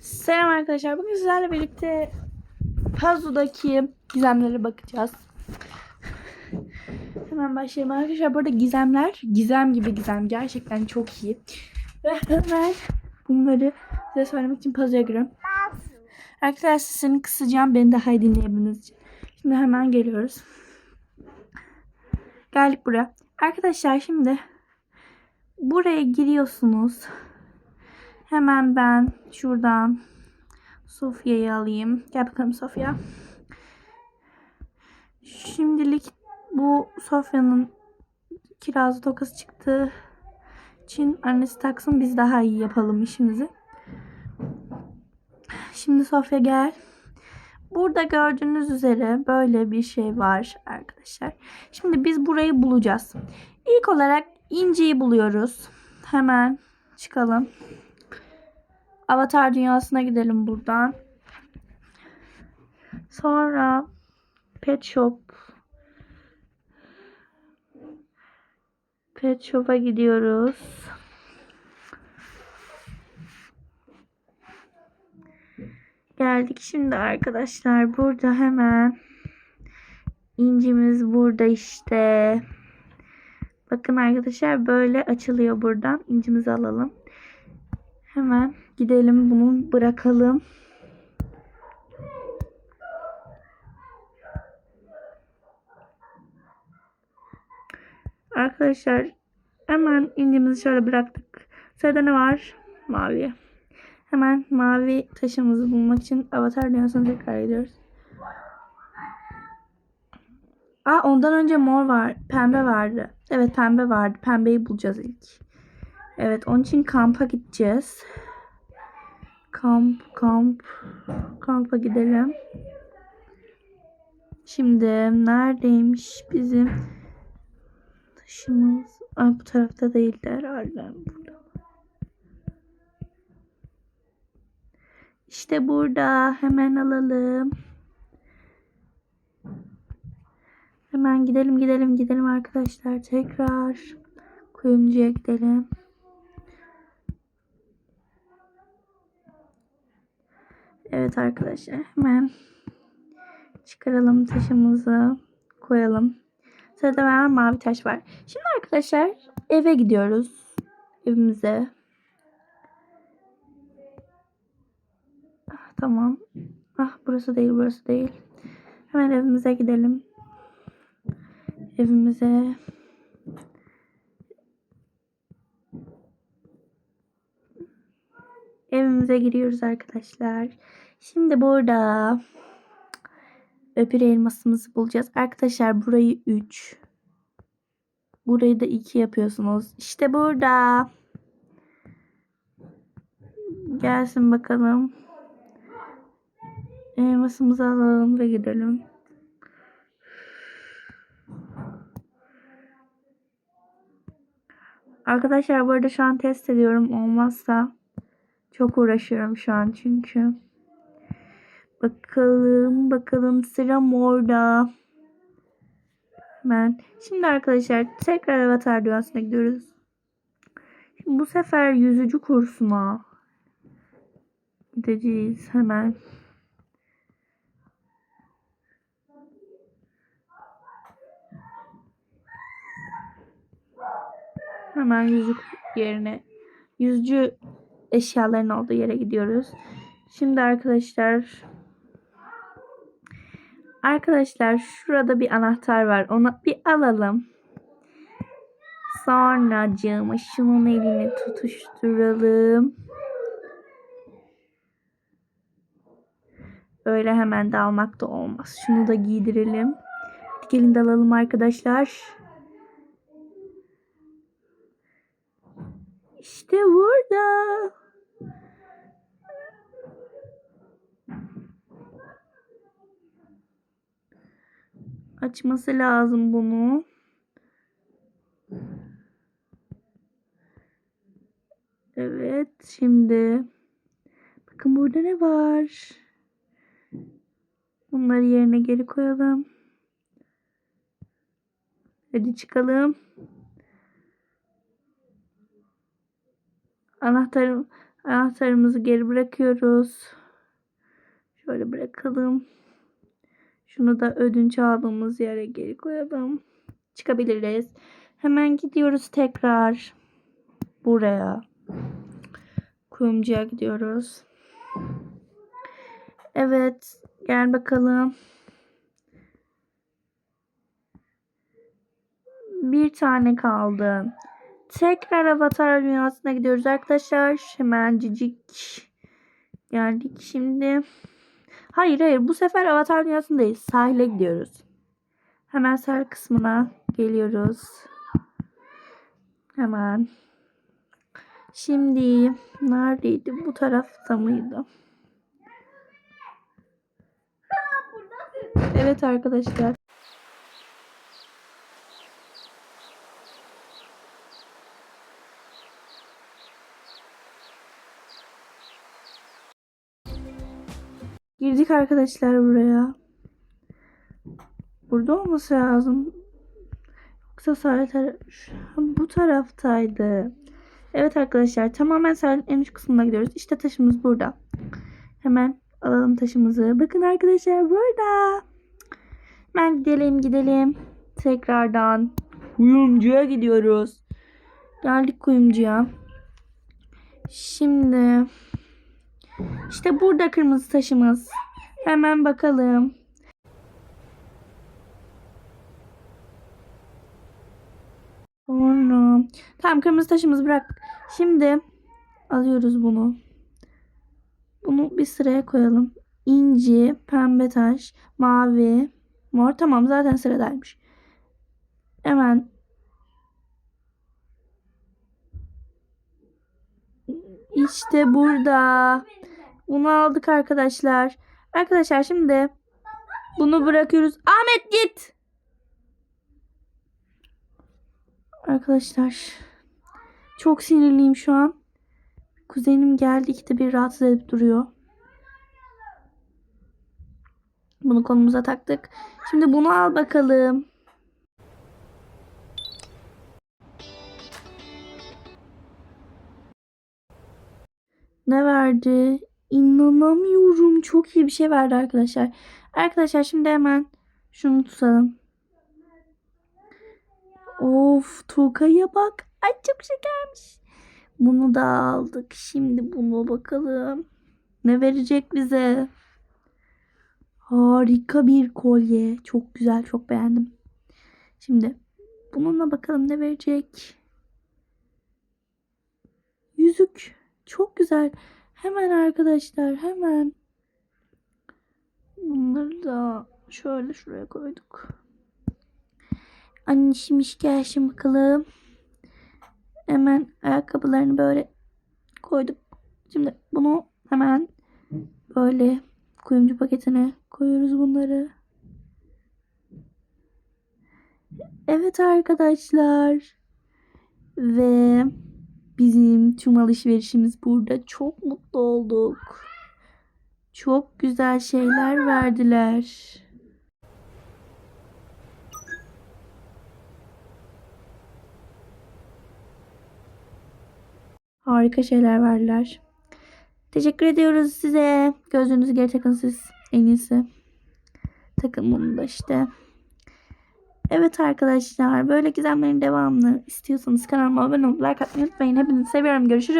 Selam arkadaşlar. Bugün sizlerle birlikte Pazu'daki gizemlere bakacağız. Hemen başlayalım arkadaşlar. Bu arada gizemler gizem gibi gizem. Gerçekten çok iyi. Ve hemen bunları size söylemek için Pazu'ya giriyorum. Arkadaşlar sesini kısacağım. Beni daha iyi dinleyebilmeniz için. Şimdi hemen geliyoruz. Geldik buraya. Arkadaşlar şimdi buraya giriyorsunuz. Hemen ben şuradan Sofya'yı alayım. Gel bakalım Sofya. Şimdilik bu Sofya'nın kirazlı tokası çıktığı için annesi taksın biz daha iyi yapalım işimizi. Şimdi Sofya gel. Burada gördüğünüz üzere böyle bir şey var arkadaşlar. Şimdi biz burayı bulacağız. İlk olarak inciyi buluyoruz. Hemen çıkalım. Avatar dünyasına gidelim buradan. Sonra Pet Shop. Pet Shop'a gidiyoruz. Geldik şimdi arkadaşlar. Burada hemen incimiz burada işte. Bakın arkadaşlar böyle açılıyor buradan. İncimizi alalım. Hemen gidelim bunu bırakalım. Arkadaşlar hemen incimizi şöyle bıraktık. Sırada ne var? Mavi. Hemen mavi taşımızı bulmak için avatar dünyasına tekrar gidiyoruz. Aa ondan önce mor var. Pembe vardı. Evet pembe vardı. Pembeyi bulacağız ilk. Evet onun için kampa gideceğiz. Kamp kamp. Kampa gidelim. Şimdi neredeymiş bizim taşımız? Ay bu tarafta değildi herhalde. Burada. İşte burada. Hemen alalım. Hemen gidelim gidelim gidelim arkadaşlar. Tekrar kuyumcuya gidelim. Evet arkadaşlar hemen çıkaralım taşımızı koyalım. Sırada ben mavi taş var. Şimdi arkadaşlar eve gidiyoruz. Evimize. Ah, tamam. Ah burası değil burası değil. Hemen evimize gidelim. Evimize. Evimize giriyoruz arkadaşlar. Şimdi burada öpür elmasımızı bulacağız. Arkadaşlar burayı 3. Burayı da 2 yapıyorsunuz. İşte burada. Gelsin bakalım. Elmasımızı alalım ve gidelim. Arkadaşlar bu arada şu an test ediyorum. Olmazsa çok uğraşıyorum şu an çünkü. Bakalım bakalım sıram orada. Hemen. Şimdi arkadaşlar tekrar avatar dünyasına gidiyoruz. Şimdi bu sefer yüzücü kursuna gideceğiz hemen. Hemen yüzük yerine yüzücü eşyaların olduğu yere gidiyoruz. Şimdi arkadaşlar Arkadaşlar şurada bir anahtar var. Onu bir alalım. Sonra cığıma şunun elini tutuşturalım. Öyle hemen de almak da olmaz. Şunu da giydirelim. Gelin de alalım arkadaşlar. İşte burada. Açması lazım bunu. Evet şimdi. Bakın burada ne var? Bunları yerine geri koyalım. Hadi çıkalım. Anahtarım Anahtarımızı geri bırakıyoruz. Şöyle bırakalım. Şunu da ödünç aldığımız yere geri koyalım. Çıkabiliriz. Hemen gidiyoruz tekrar buraya. Kuyumcuya gidiyoruz. Evet. Gel bakalım. Bir tane kaldı. Tekrar avatar dünyasına gidiyoruz arkadaşlar. Hemen cicik. Geldik şimdi. Hayır hayır bu sefer avatar dünyasındayız. Sahile gidiyoruz. Hemen sahil kısmına geliyoruz. Hemen. Şimdi neredeydi? Bu tarafta mıydı? Evet arkadaşlar. Girdik arkadaşlar buraya. Burada olması lazım. Yoksa sahil tar- bu taraftaydı. Evet arkadaşlar tamamen sahilin en üst kısmına gidiyoruz. İşte taşımız burada. Hemen alalım taşımızı. Bakın arkadaşlar burada. Hemen gidelim gidelim. Tekrardan kuyumcuya gidiyoruz. Geldik kuyumcuya. Şimdi işte burada kırmızı taşımız. Hemen bakalım. Sonra. Tamam kırmızı taşımızı bıraktık. Şimdi alıyoruz bunu. Bunu bir sıraya koyalım. İnci, pembe taş, mavi, mor. Tamam zaten sıradaymış. Hemen işte burada. Bunu aldık arkadaşlar. Arkadaşlar şimdi bunu bırakıyoruz. Ahmet git. Arkadaşlar çok sinirliyim şu an. Kuzenim geldi ikide bir rahatsız edip duruyor. Bunu kolumuza taktık. Şimdi bunu al bakalım. Ne verdi? İnanamıyorum. Çok iyi bir şey verdi arkadaşlar. Arkadaşlar şimdi hemen şunu tutalım. Of Toka'ya bak. Ay çok şekermiş. Bunu da aldık. Şimdi bunu bakalım. Ne verecek bize? Harika bir kolye. Çok güzel. Çok beğendim. Şimdi bununla bakalım ne verecek? Yüzük. Çok güzel. Hemen arkadaşlar hemen. Bunları da şöyle şuraya koyduk. Annişmiş gelsin bakalım. Hemen ayakkabılarını böyle koyduk. Şimdi bunu hemen böyle kuyumcu paketine koyuyoruz bunları. Evet arkadaşlar. Ve bizim tüm alışverişimiz burada. Çok mutlu olduk. Çok güzel şeyler verdiler. Harika şeyler verdiler. Teşekkür ediyoruz size. Gözünüzü geri takın siz en iyisi. Takın bunu da işte. Evet arkadaşlar böyle gizemlerin devamını istiyorsanız kanalıma abone olup like atmayı unutmayın. Hepinizi seviyorum. Görüşürüz.